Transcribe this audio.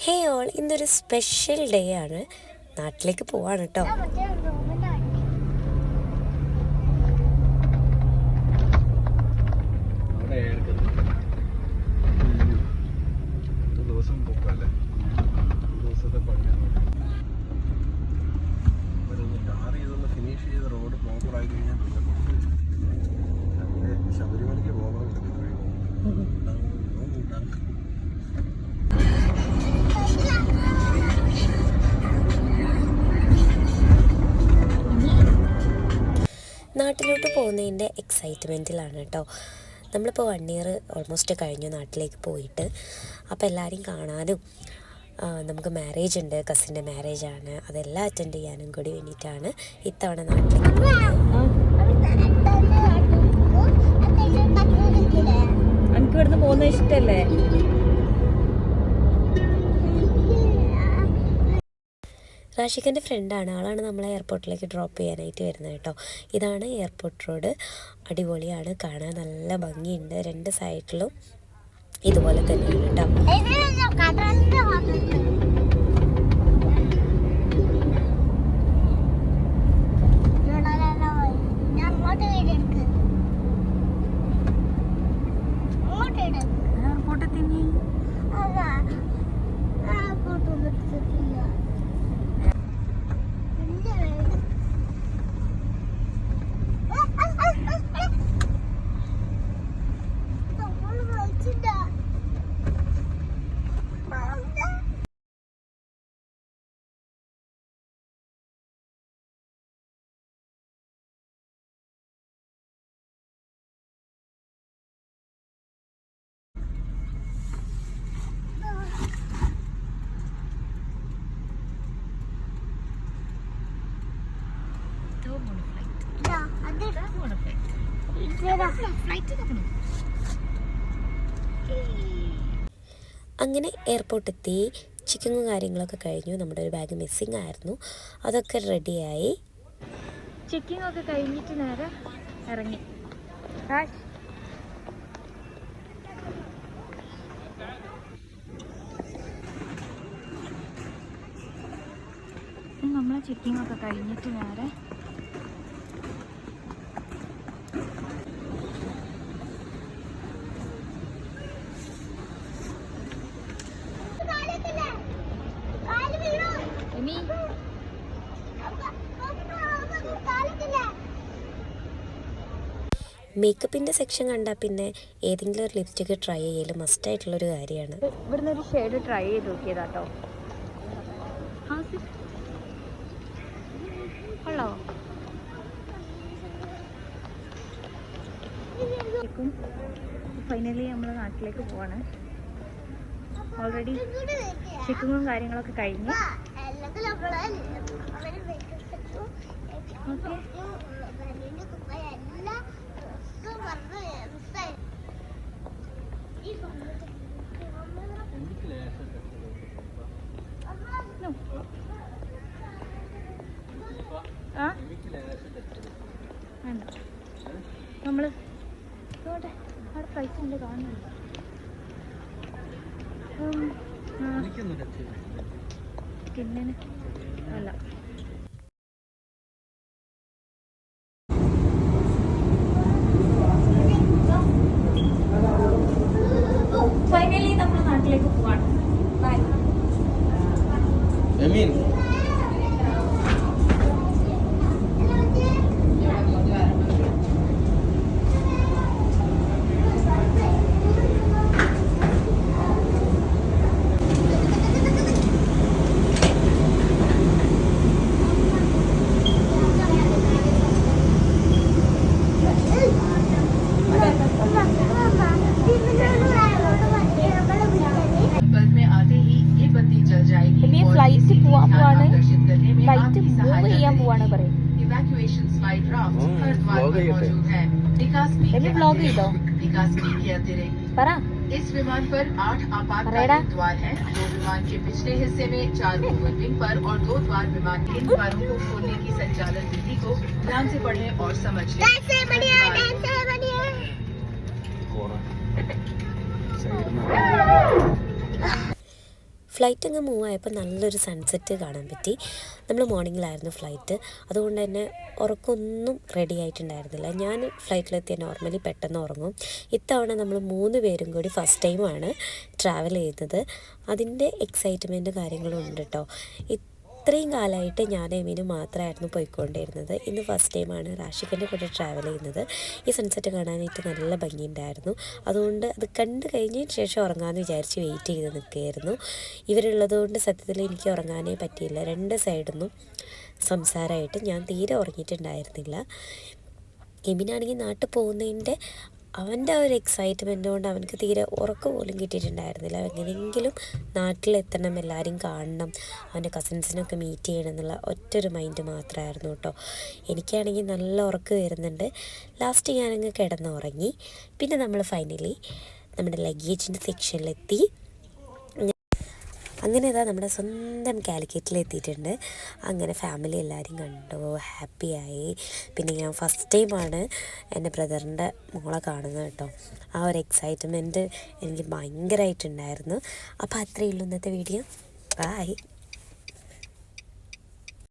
ഹേ all ഇന്നൊരു special day ആണ്. നാട്ടിലേക്ക് പോവാണ് കേട്ടോ നാട്ടിലോട്ട് പോകുന്നതിന്റെ എക്സൈറ്റ്മെന്റിലാണ് കേട്ടോ നമ്മളിപ്പോൾ വൺ ഇയർ ഓൾമോസ്റ്റ് കഴിഞ്ഞു നാട്ടിലേക്ക് പോയിട്ട്. അപ്പോൾ എല്ലാവരെയും കാണാനും നമുക്ക് മാരേജ് ഉണ്ട്. കസിന്റെ ആണ്. അതെല്ലാം അറ്റൻഡ് ചെയ്യാനും കൂടി വേണ്ടിയിട്ടാണ് ഇത്തവണ നാട്ടിലേക്ക് പോകുന്നത് പോകുന്നത് റാഷിഖിന്റെ ഫ്രണ്ടാണ്. ആളാണ് നമ്മളെ എയർപോർട്ടിലേക്ക് ഡ്രോപ്പ് ചെയ്യാനായിട്ട് വരുന്നത് കേട്ടോ. ഇതാണ് എയർപോർട്ട് റോഡ്. അടിപൊളിയാണ്. കാണാൻ നല്ല ഭംഗിയുണ്ട്. രണ്ട് സൈഡിലും ഇതുപോലെ തന്നെയാണ് കേട്ടോ. അങ്ങനെ എയർപോർട്ട് എത്തി ചിക്കനും കാര്യങ്ങളൊക്കെ കഴിഞ്ഞു. നമ്മുടെ ഒരു ബാഗ് മിസ്സിങ് ആയിരുന്നു. അതൊക്കെ റെഡിയായി ചെക്കിംഗ് ഒക്കെ കഴിഞ്ഞിട്ട് നേരെ ഇറങ്ങി. നമ്മളെ ചെക്കിംഗ് ഒക്കെ കഴിഞ്ഞിട്ട് നേരെ മേക്കപ്പിന്റെ സെക്ഷൻ കണ്ടാൽ പിന്നെ ഏതെങ്കിലും ഒരു ലിപ്സ്റ്റിക്ക് ട്രൈ ചെയ്യൽ മസ്റ്റായിട്ടുള്ളൊരു കാര്യമാണ്. ഇവിടുന്ന് ഒരു ഷെയ്ഡ് ട്രൈ ചെയ്ത് നോക്കിയതാട്ടോ. ഫൈനലി നമ്മൾ നാട്ടിലേക്ക് പോവാണ്. ഓൾറെഡി ചെക്കിങ്ങും കാര്യങ്ങളൊക്കെ കഴിഞ്ഞു. ഓക്കെ ആ വേണ്ട നമ്മൾ ഇതോട്ടെ അവിടെ പൈസ ഉണ്ട് കാണുന്നുണ്ട് ഉം, ആ, സ്കിന്നിന് അല്ല. ഫൈനലി നമ്മൾ നാട്ടിലേക്ക് പോവാണ്. ബൈ पल विकास में एमी vlog ही दो। विकास में के अतिरिक्त പറ इस विमान पर आठ रेडा? आपातकालीन द्वार हैं दो विमान के पिछले हिस्से में चार मूवमेंट विंग पर और दो द्वार विमान के इन द्वारों को खोलने की संचालन विधि को ध्यान से पढ़ें और समझें സൈഡിൽ ഫ്ലൈറ്റ് അങ്ങ് മൂവ് ആയപ്പോൾ നല്ലൊരു സൺസെറ്റ് കാണാൻ പറ്റി. നമ്മൾ മോർണിംഗിലായിരുന്നു ഫ്ലൈറ്റ് അതുകൊണ്ട് തന്നെ ഉറക്കമൊന്നും റെഡി ആയിട്ടുണ്ടായിരുന്നില്ല. ഞാൻ ഫ്ലൈറ്റിലെത്തിയ നോർമലി പെട്ടെന്ന് ഉറങ്ങും. ഇത്തവണ നമ്മൾ മൂന്ന് പേരും കൂടി ഫസ്റ്റ് ടൈമാണ് ട്രാവൽ ചെയ്യുന്നത് അതിന്റെ എക്സൈറ്റ്മെന്റ് കാര്യങ്ങളും ഉണ്ട് കേട്ടോ ഇത്രയും കാലമായിട്ട് ഞാൻ എമിനും മാത്രമായിരുന്നു പോയിക്കൊണ്ടിരുന്നത്. ഇന്ന് ഫസ്റ്റ് ടൈമാണ് റാഷിഖിന്റെ കൂടെ ട്രാവൽ ചെയ്യുന്നത്. ഈ സൺസെറ്റ് കാണാനായിട്ട് നല്ല ഭംഗിയുണ്ടായിരുന്നു. അതുകൊണ്ട് അത് കണ്ടു കഴിഞ്ഞതിന് ശേഷം ഉറങ്ങാമെന്ന് വിചാരിച്ച് വെയിറ്റ് ചെയ്ത് നിൽക്കുകയായിരുന്നു. ഇവരുള്ളതുകൊണ്ട് സത്യത്തിൽ എനിക്ക് ഉറങ്ങാനേ പറ്റിയില്ല. രണ്ട് സൈഡിൽ നിന്നും സംസാരമായിട്ട് ഞാൻ തീരെ ഉറങ്ങിയിട്ടുണ്ടായിരുന്നില്ല. എമിനാണെങ്കിൽ നാട്ടിൽ പോകുന്നതിന്റെ അവന്റെ ആ ഒരു എക്സൈറ്റ്മെന്റ് കൊണ്ട് അവനക്ക് തീരെ ഉറക്കം പോലും കിട്ടിയിട്ടുണ്ടായിരുന്നില്ല. എങ്ങനെയെങ്കിലും നാട്ടിലെത്തണം എല്ലാവരും കാണണം അവന്റെ കസിൻസിനൊക്കെ മീറ്റ് ചെയ്യണം എന്നുള്ള ഒറ്റൊരു മൈൻഡ് മാത്രമായിരുന്നു കേട്ടോ എനിക്കാണെങ്കിൽ നല്ല ഉറക്കം വരുന്നുണ്ട്. ലാസ്റ്റ് ഞാനങ്ങ് കിടന്നുറങ്ങി. പിന്നെ നമ്മൾ ഫൈനലി നമ്മുടെ ലഗേജിന്റെ സെക്ഷനിലെത്തി അങ്ങനെ ഇതാ നമ്മുടെ സ്വന്തം കാലിക്കറ്റിൽ എത്തിയിട്ടുണ്ട് അങ്ങനെ ഫാമിലി എല്ലാവരും കണ്ടു ഹാപ്പിയായി പിന്നെ ഞാൻ ഫസ്റ്റ് ടൈമാണ് എന്റെ ബ്രദറിന്റെ മോളെ കാണുന്നത് കേട്ടോ. ആ ഒരു എക്സൈറ്റ്മെന്റ് എനിക്ക് ഭയങ്കരമായിട്ടുണ്ടായിരുന്നു അപ്പോൾ അത്രയേ ഉള്ളൂ ഇന്നത്തെ വീഡിയോ ബായ്